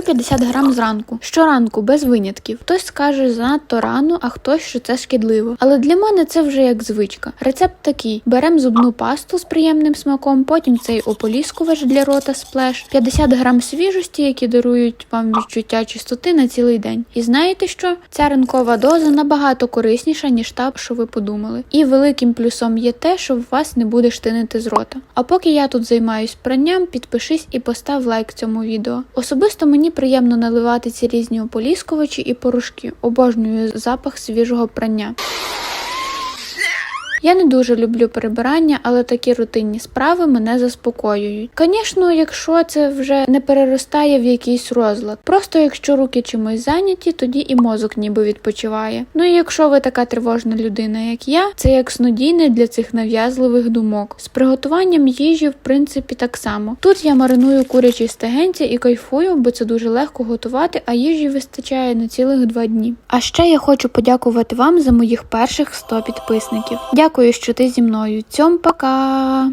П'ю 50 грам зранку. Щоранку, без винятків. Хтось скаже занадто рано, а хтось, що це шкідливо. Але для мене це вже як звичка. Рецепт такий: беремо зубну пасту з приємним смаком, потім цей ополіскувач для рота сплеш, 50 грам свіжості, які дарують вам відчуття чистоти на цілий день. І знаєте що? Ця ранкова доза набагато корисніша, ніж та, що ви подумали. І великим плюсом є те, що в вас не буде штинити з рота. А поки я тут займаюсь пранням, підпишись і постав лайк цьому відео. Особисто мені приємно наливати ці різні ополіскувачі і порошки. Обожнюю запах свіжого прання. Я не дуже люблю прибирання, але такі рутинні справи мене заспокоюють. Звісно, якщо це вже не переростає в якийсь розлад. Просто якщо руки чимось зайняті, тоді і мозок ніби відпочиває. Ну і якщо ви така тривожна людина, як я, це як снодійне для цих нав'язливих думок. З приготуванням їжі, в принципі, так само. Тут я мариную курячі стегенці і кайфую, бо це дуже легко готувати, а їжі вистачає на цілих два дні. А ще я хочу подякувати вам за моїх перших 100 підписників. Дякую, що ти зі мною. Цьом пока!